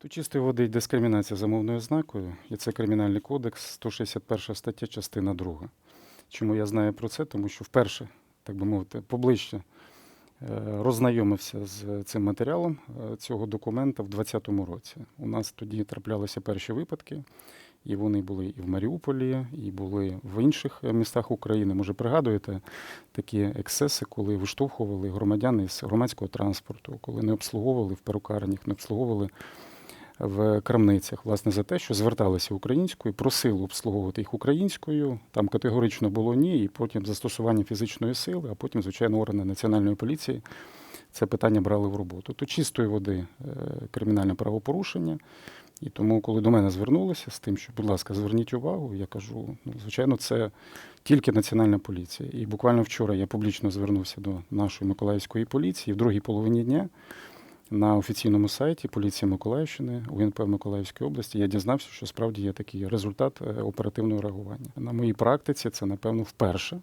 Тут чистої води дискримінація за мовною ознакою, і це Кримінальний кодекс, 161 стаття, частина 2. Чому я знаю про це? Тому що вперше, так би мовити, поближче е, роззнайомився з цим матеріалом е, цього документа в 2020 році. У нас тоді траплялися перші випадки, і вони були і в Маріуполі, і були в інших е, містах України. Може, пригадуєте такі ексцеси, коли виштовхували громадян з громадського транспорту, коли не обслуговували в перукарнях, не обслуговували в крамницях, власне, за те, що зверталися українською, просили обслуговувати їх українською. Там категорично було ні, і потім застосування фізичної сили, а потім, звичайно, органи національної поліції це питання брали в роботу. То чистої води е, кримінальне правопорушення. І тому, коли до мене звернулися з тим, що, будь ласка, зверніть увагу, я кажу, ну, звичайно, це тільки національна поліція. І буквально вчора я публічно звернувся до нашої Миколаївської поліції в другій половині дня на офіційному сайті поліції Миколаївщини УНП Миколаївської області я дізнався, що справді є такий результат е, оперативного реагування. На моїй практиці це, напевно, вперше.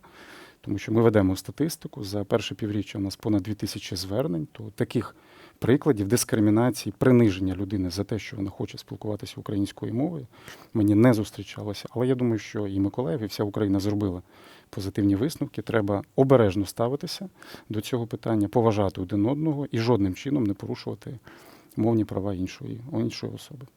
Тому що ми ведемо статистику за перше півріччя. У нас понад 2000 звернень. То таких прикладів дискримінації, приниження людини за те, що вона хоче спілкуватися українською мовою, мені не зустрічалося. Але я думаю, що і Миколаїв, і вся Україна зробила позитивні висновки. Треба обережно ставитися до цього питання, поважати один одного і жодним чином не порушувати мовні права іншої, іншої особи.